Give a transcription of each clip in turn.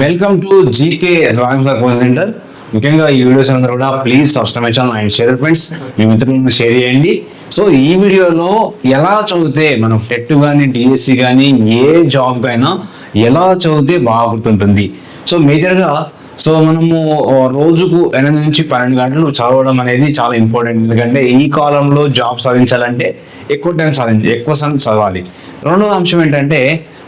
Welcome to GK drawing centre ముఖ్యంగా ఈ videos అందరూ కూడా please subscribe channel and share friends మీ మిత్రులను షేర్ చేయండి. సో ఈ వీడియోలో ఎలా చదివితే మనం టెట్ కానీ డిఎస్సి కానీ ఏ జాబ్ అయినా ఎలా చదివితే బాగా గుర్తుంటుంది. సో మేజర్గా సో మనము రోజుకు ఎనిమిది నుంచి పన్నెండు గంటలు చదవడం అనేది చాలా ఇంపార్టెంట్ ఎందుకంటే ఈ కాలంలో జాబ్ సాధించాలంటే ఎక్కువ టైం సాధించాలి ఎక్కువ సమయం చదవాలి. రెండవ అంశం ఏంటంటే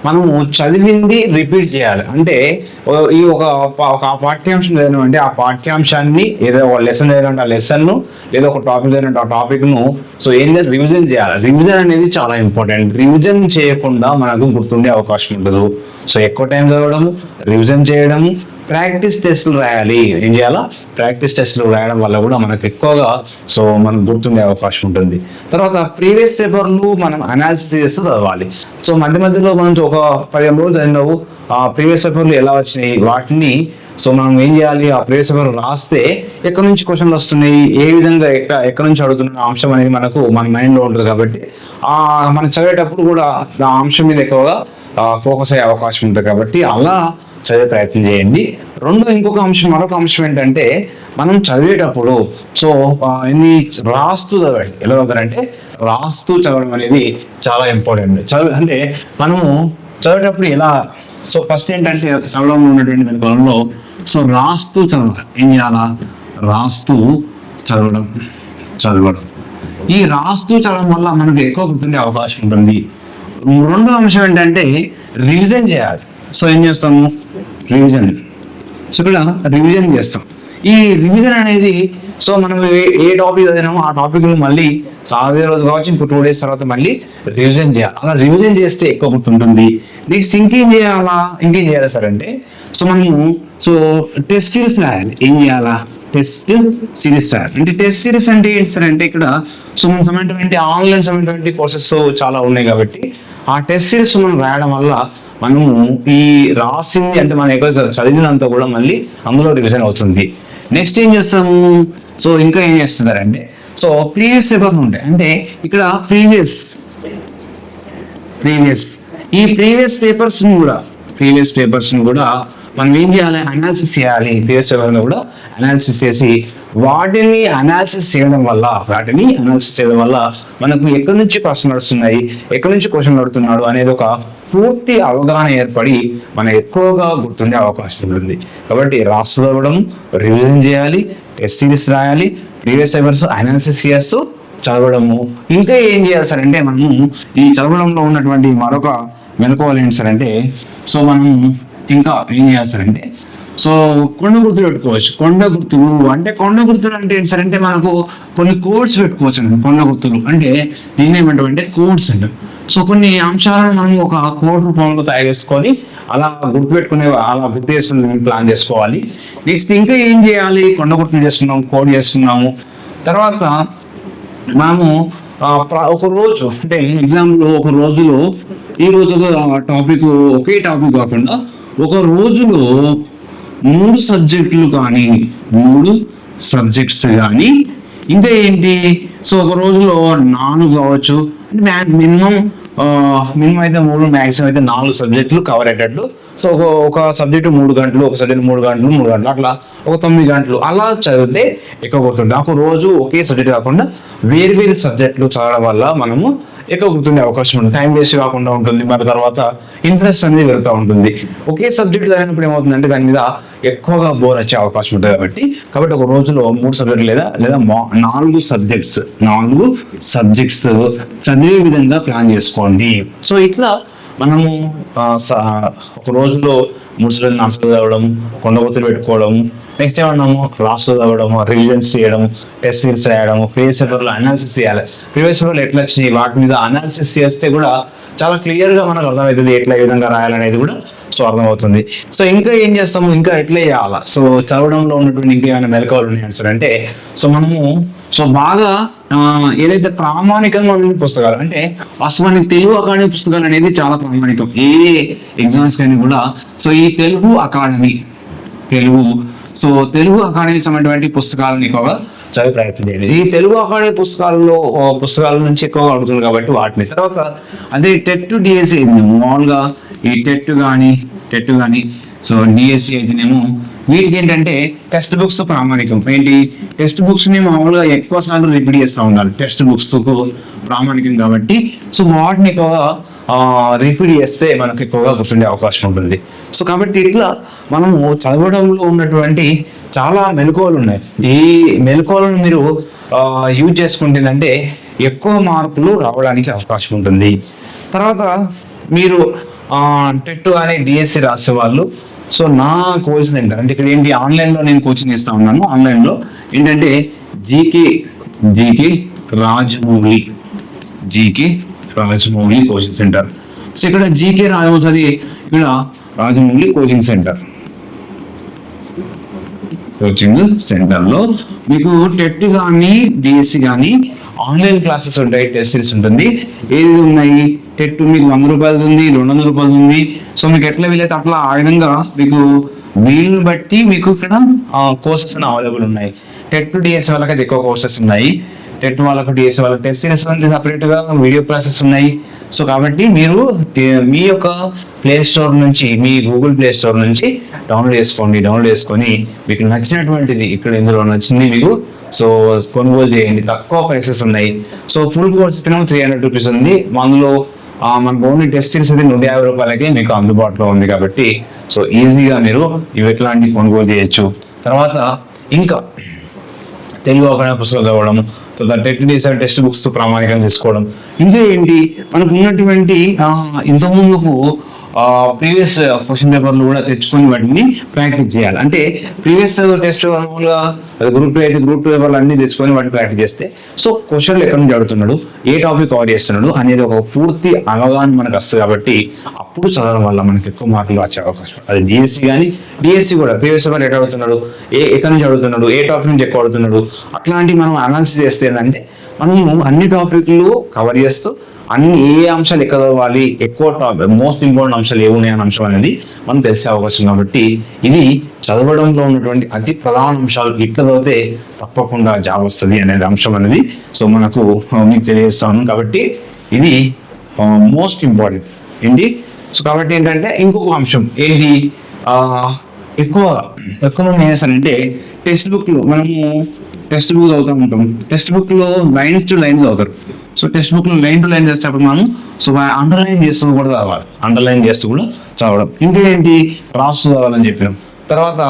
మనము చదివింది రిపీట్ చేయాలి. అంటే ఈ ఒక పా- ఒక పాఠ్యాంశం చదివిన అంటే ఆ పాఠ్యాంశాన్ని ఏదో ఒక లెసన్ చదివినట్టు ఆ లెసన్ను లేదా ఒక టాపిక్ చదివినట్టు ఆ టాపిక్ను సో ఏం లేదు రివిజన్ చేయాలి. రివిజన్ అనేది చాలా ఇంపార్టెంట్ రివిజన్ చేయకుండా మనకు గుర్తుండే అవకాశం ఉండదు. సో ఎక్కువ టైం చదవడము రివిజన్ చేయడము ప్రాక్టీస్ టెస్టులు రాయాలి. ఏం చేయాలా? ప్రాక్టీస్ టెస్టులు రాయడం వల్ల కూడా మనకు ఎక్కువగా సో మనకు గుర్తుండే అవకాశం ఉంటుంది. తర్వాత ప్రీవియస్ పేపర్లు మనం అనాలిసిస్ చేస్తూ చదవాలి. సో మధ్య మధ్యలో మనం ఒక పదిహేను రోజులు చదివినావు. ఆ ప్రీవియస్ పేపర్లు ఎలా వచ్చినాయి? వాటిని సో మనం ఏం చేయాలి? ఆ ప్రీవియస్ పేపర్ రాస్తే ఎక్కడి నుంచి క్వశ్చన్లు వస్తున్నాయి? ఏ విధంగా ఎక్కడ ఎక్కడి నుంచి అడుగుతున్న అంశం అనేది మనకు మన మైండ్లో ఉంటుంది కాబట్టి ఆ మనం చదివేటప్పుడు కూడా ఆ అంశం మీద ఎక్కువగా ఫోకస్ అయ్యే అవకాశం ఉంటుంది కాబట్టి అలా చదివే ప్రయత్నం చేయండి. రెండు ఇంకొక అంశం మరొక అంశం ఏంటంటే మనం చదివేటప్పుడు సో ఇది రాస్తూ చదవండి. ఎలా చదవాలంటే రాస్తూ చదవడం అనేది చాలా ఇంపార్టెంట్. చదువు అంటే మనము చదివేటప్పుడు ఎలా సో ఫస్ట్ ఏంటంటే చదవడంలో ఉన్నటువంటి వెనుకలలో సో రాస్తూ చదవాలి. ఏం చేయాలా? రాస్తూ చదవడం చదవడం. ఈ రాస్తూ చదవడం వల్ల మనకు ఎక్కువ గుర్తుండే అవకాశం ఉంటుంది. రెండో అంశం ఏంటంటే రివిజన్ చేయాలి. సో ఏం చేస్తాము? రివిజన్ సో ఇక్కడ రివిజన్ చేస్తాం. ఈ రివిజన్ అనేది సో మనం ఏ- టాపిక్ చదివినామో ఆ టాపిక్ మళ్ళీ అదే రోజు కావచ్చు ఇంకో టూ డేస్ తర్వాత మళ్ళీ రివిజన్ చేయాలి. అలా రివిజన్ చేస్తే ఎక్కువ గుర్తుంటుంది. నెక్స్ట్ ఇంకేం చేయాలా? ఇంకేం చేయాలి సార్ అంటే సో మనము సో టెస్ట్ సిరీస్ రాయాలి. ఏం చేయాలా? టెస్ట్ సిరీస్ రాయాలి. అంటే టెస్ట్ సిరీస్ అంటే ఏంటి సార్ అంటే ఇక్కడ సో మన సంబంధించినటువంటి ఆన్లైన్ సంబంధించినటువంటి కోర్సెస్ చాలా ఉన్నాయి కాబట్టి ఆ టెస్ట్ సిరీస్ మనం రాయడం వల్ల మనము ఈ రాసింది అంటే మనం ఎక్కడ చదివినంత కూడా మళ్ళీ అందులో రివిజన్ అవుతుంది. నెక్స్ట్ ఏం చేస్తాము? సో ఇంకా ఏం చేస్తున్నారంటే సో ప్రీవియస్ పేపర్ ఉంటాయి. అంటే ఇక్కడ ప్రీవియస్ ప్రీవియస్ ఈ ప్రీవియస్ పేపర్స్ కూడా ప్రీవియస్ పేపర్స్ కూడా మనం ఏం చేయాలి? అనాలిసిస్ చేయాలి. ప్రీవియస్ పేపర్ కూడా అనాలిసిస్ చేసి వాటిని అనాలిసిస్ చేయడం వల్ల వాటిని అనాలిసిస్ చేయడం వల్ల మనకు ఎక్కడి నుంచి ప్రశ్నలు నడుస్తున్నాయి ఎక్కడి నుంచి క్వశ్చన్ నడుతున్నాడు అనేది ఒక పూర్తి అవగాహన ఏర్పడి మనం ఎక్కువగా గుర్తుండే అవకాశం ఉంటుంది. కాబట్టి రాస్తూ చదవడం రివిజన్ చేయాలి టెస్ట్ సిరీస్ రాయాలి ప్రీవియస్ పేపర్స్ అనాలిసిస్ చేస్తూ చదవడము. ఇంకా ఏం చేయాలి సార్ అంటే మనము ఈ చదవడంలో ఉన్నటువంటి మరొక మెలకువలు ఏంటి సార్ అంటే సో మనం ఇంకా ఏం చేయాలి సార్ అంటే సో కొండ గుర్తులు పెట్టుకోవచ్చు. కొండ గుర్తులు అంటే కొండ గుర్తులు అంటే ఏంటి సార్? అంటే మనకు కొన్ని కోడ్స్ పెట్టుకోవచ్చు అండి కొండ గుర్తులు. అంటే దీన్ని ఏమంటాం అంటే కోడ్స్ అంటారు సో కొన్ని అంశాలను మనం ఒక కోడ్ రూపంలో తయారు చేసుకొని అలా గుర్తుపెట్టుకునే అలా గుర్తు చేసుకునే ప్లాన్ చేసుకోవాలి. నెక్స్ట్ ఇంకా ఏం చేయాలి? కొండ గుర్తులు చేసుకున్నాము కోడ్ చేసుకున్నాము. తర్వాత మనము ఒక రోజు అంటే ఎగ్జామ్లో ఒక రోజులో ఈ రోజు టాపిక్ ఒకే టాపిక్ కాకుండా ఒక రోజులో మూడు సబ్జెక్టులు కానీ మూడు సబ్జెక్ట్స్ కానీ. ఇంకా ఏంటి? సో ఒక రోజులో నాలుగు కావచ్చు. మినిమం మినిమం అయితే మూడు మ్యాక్సిమం అయితే నాలుగు సబ్జెక్టులు కవర్ అయ్యేటట్లు. సో ఒక ఒక సబ్జెక్టు మూడు గంటలు ఒక సబ్జెక్ట్ మూడు గంటలు మూడు గంటలు అట్లా ఒక తొమ్మిది గంటలు అలా చదివితే ఎక్కువ పోతుంది ఒక రోజు ఒకే సబ్జెక్ట్ కాకుండా వేరు వేరు సబ్జెక్టులు చదవడం వల్ల మనము ఎక్కువ గుర్తుండే అవకాశం ఉంటుంది. టైం వేస్ట్ కాకుండా ఉంటుంది. మరి తర్వాత ఇంట్రెస్ట్ అనేది పెరుగుతూ ఉంటుంది. ఒకే సబ్జెక్ట్ చదివినప్పుడు ఏమవుతుందంటే దాని మీద ఎక్కువగా బోర్ వచ్చే అవకాశం ఉంటుంది కాబట్టి కాబట్టి ఒక రోజులో మూడు సబ్జెక్టు లేదా లేదా మా- నాలుగు సబ్జెక్ట్స్ నాలుగు సబ్జెక్ట్స్ చదివే విధంగా ప్లాన్ చేసుకోండి. సో ఇట్లా మనము స- ఒక రోజులో మూడు సబ్జెక్టులు చదవడం కొండగొత్తులు పెట్టుకోవడం నెక్స్ట్ ఏమన్నాము క్లాసులు చదవడము రివిజన్స్ చేయడం టెస్ట్ సిరీస్ రాయడము ప్రీవియస్ పేపర్లో అనాలిసిస్ చేయాలి. ప్రీవియస్ పేపర్లు ఎట్లా వచ్చినాయి? వాటి మీద అనాలిసిస్ చేస్తే కూడా చాలా క్లియర్గా మనకు అర్థమవుతుంది ఎట్లా ఏ విధంగా రాయాలనేది కూడా సో అర్థమవుతుంది. సో ఇంకా ఏం చేస్తాము? ఇంకా ఎట్లా చేయాలా? సో చదవడంలో ఉన్నటువంటి ఇంకా ఏమైనా మెలకువలు ఉన్నాయి సార్ అంటే సో మనము సో బాగా ఏదైతే ప్రామాణికంగా ఉన్న పుస్తకాలు అంటే మనకి తెలుగు అకాడమీ పుస్తకాలు అనేది చాలా ప్రామాణికం. ఏ ఎగ్జామ్స్ కానీ కూడా సో ఈ Telugu academy Telugu so Telugu academy సంబంధించినటువంటి పుస్తకాలను ఎక్కువగా చదివే ప్రయత్నం చేయండి. ఈ తెలుగు అకాడమీ పుస్తకాలలో పుస్తకాల నుంచి ఎక్కువగా అడుగుతుంది కాబట్టి వాటిని తర్వాత అదే టెట్ డిఎస్సి మామూలుగా ఈ టెట్ కానీ టెట్ కానీ సో డిఎస్సి అయితేనేమో వీటికి ఏంటంటే టెక్స్ట్ బుక్స్ ప్రామాణికం. ఏంటి? టెక్స్ట్ బుక్స్ని మామూలుగా ఎక్కువ సార్లు రిపీట్ చేస్తూ ఉండాలి. టెక్స్ట్ బుక్స్కు ప్రామాణికం కాబట్టి. సో వాటిని ఎక్కువగా రిపీట్ చేస్తే మనకు ఎక్కువగా గుర్తుండే అవకాశం ఉంటుంది. సో కాబట్టి ఇట్లా మనము చదవడంలో ఉన్నటువంటి చాలా మెలకువలు ఉన్నాయి. ఈ మెలకువలను మీరు యూజ్ చేసుకుంటుందంటే ఎక్కువ మార్కులు రావడానికి అవకాశం ఉంటుంది. తర్వాత మీరు టెట్ కానీ డిఎస్సి రాసే వాళ్ళు సో నా కోచింగ్ సెంటర్ అంటే ఇక్కడ ఏంటి ఆన్లైన్లో నేను కోచింగ్ ఇస్తా ఉన్నాను. ఆన్లైన్లో ఏంటంటే GK GK Rajamouli GK Rajamouli coaching centre so ఇక్కడ జీకే రాజమౌళి ఇక్కడ రాజమౌళి కోచింగ్ సెంటర్ కోచింగ్ సెంటర్లో మీకు టెట్ కానీ డిఎస్సి కానీ ఆన్లైన్ క్లాసెస్ ఉంటాయి టెస్ట్ సిరీస్ ఉంటుంది. ఏది ఉన్నాయి? టెట్ మీకు వంద రూపాయలు ఉంది రెండు వందల రూపాయలు ఉంది. సో మీకు ఎట్లా వీలైతే అట్లా ఆ విధంగా మీకు వీలుని బట్టి మీకు ఇక్కడ కోర్సెస్ అవైలబుల్ ఉన్నాయి. టెట్ టు డిఎస్ వాళ్ళకి అయితే ఎక్కువ కోర్సెస్ ఉన్నాయి. టెట్ వాళ్ళకు డిఎస్ వాళ్ళకి టెస్ట్ సిరీస్ అనేది సపరేట్గా వీడియో ప్రాసెస్ ఉన్నాయి. సో కాబట్టి మీరు మీ యొక్క ప్లే స్టోర్ నుంచి మీ గూగుల్ ప్లే స్టోర్ నుంచి డౌన్లోడ్ చేసుకోండి. డౌన్లోడ్ చేసుకొని మీకు నచ్చినటువంటిది ఇక్కడ ఇందులో నచ్చింది మీకు. సో కొనుగోలు చేయండి. తక్కువ ప్రైసెస్ ఉన్నాయి. So full course three hundred rupees ఉంది. అందులో మనకు ఓన్లీ టెస్ట్ సిరీస్ అయితే నూట యాభై రూపాయలకే మీకు అందుబాటులో ఉంది కాబట్టి సో ఈజీగా మీరు ఇవి ఎట్లాంటి కొనుగోలు చేయొచ్చు. తర్వాత ఇంకా తెలుగు ఒక పుస్తకాలు చదవడం తర్వాత టెట్ డిసైడ్ టెక్స్ట్ బుక్స్ ప్రామాణికంగా తీసుకోవడం. ఇంకా ఏంటి? మనకు ఉన్నటువంటి ఇంతకు ముందుకు ప్రీవియస్ క్వశ్చన్ పేపర్లు కూడా తెచ్చుకొని వాటిని ప్రాక్టీస్ చేయాలి. అంటే ప్రీవియస్ టెస్ట్ uh, మామూలుగా uh, గ్రూప్ టూ అయితే గ్రూప్ టూ పేపర్లు అన్ని తెచ్చుకొని వాటిని ప్రాక్టీస్ చేస్తే సో క్వశ్చన్లు ఎక్కడ నుంచి అడుగుతున్నాడు? ఏ టాపిక్ కవర్ చేస్తున్నాడు? అనేది ఒక పూర్తి అవగాహన మనకు వస్తుంది కాబట్టి అప్పుడు చదవడం వల్ల మనకి ఎక్కువ మార్కులు వచ్చే అవకాశం అది డిఎస్సి కానీ డిఎస్సి కూడా ప్రీవియస్ పేపర్ ఎక్కడ అడుగుతున్నాడు? ఏ ఎక్కడి నుంచి అడుగుతున్నాడు? ఏ టాపిక్ నుంచి ఎక్కువ అడుగుతున్నాడు? అట్లాంటివి మనం అనాలిసిస్ చేస్తే ఏంటంటే మనము అన్ని టాపిక్లు కవర్ చేస్తూ అన్ని ఏ అంశాలు ఎక్కడ చదవాలి ఎక్కువ మోస్ట్ ఇంపార్టెంట్ అంశాలు ఏ ఉన్నాయి అనే అంశం అనేది మనం తెలిసే అవకాశం కాబట్టి ఇది చదవడంలో ఉన్నటువంటి అతి ప్రధాన అంశాలు ఇట్లా చదివితే తప్పకుండా జాబ్ వస్తుంది అనేది అంశం అనేది. సో మనకు మీకు తెలియజేస్తాను కాబట్టి ఇది మోస్ట్ ఇంపార్టెంట్ ఏంటి? సో కాబట్టి ఏంటంటే ఇంకొక అంశం ఏంటి? ఎక్కువ ఎక్కువ మంది ఏం చేస్తారంటే టెక్స్ట్ బుక్లో మనము టెక్స్ట్ బుక్ చదువుతూ ఉంటాం. టెక్స్ట్ బుక్లో లైన్స్ టు లైన్స్ చదువుతారు. సో టెక్స్ట్ బుక్లో లైన్ టు లైన్ చేసేటప్పుడు మనం సో అండర్లైన్ చేస్తూ కూడా చదవాలి. అండర్లైన్ చేస్తూ కూడా చదవడం. ఇంకేంటి? రాస్తూ చదవాలని చెప్పినాం తర్వాత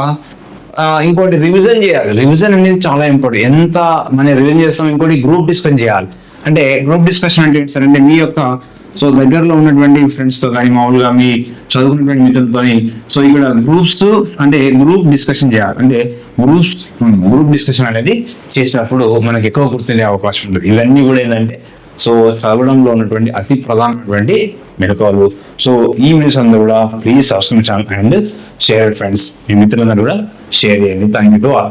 ఇంకోటి రివిజన్ చేయాలి. రివిజన్ అనేది చాలా ఇంపార్టెంట్ ఎంత మనం రివిజన్ చేస్తాం ఇంకోటి గ్రూప్ డిస్కషన్ చేయాలి. అంటే గ్రూప్ డిస్కషన్ అంటే ఏంటి సార్? అంటే మీ యొక్క సో దగ్గరలో ఉన్నటువంటి ఫ్రెండ్స్తో కానీ మామూలుగా మీ చదువుకున్నటువంటి మిత్రులతో సో ఇక్కడ గ్రూప్స్ అంటే గ్రూప్ డిస్కషన్ చేయాలి. అంటే గ్రూప్స్ గ్రూప్ డిస్కషన్ అనేది చేసినప్పుడు మనకి ఎక్కువ గుర్తుండే అవకాశం ఉంటుంది. ఇవన్నీ కూడా ఏంటంటే సో చదవడంలో ఉన్నటువంటి అతి ప్రధానమైనటువంటి మెలకువలు సో ఈ వీడియోస్ అందరూ కూడా please subscribe channel and share friends మీ మిత్రులందరూ కూడా షేర్ చేయండి. Thank you to all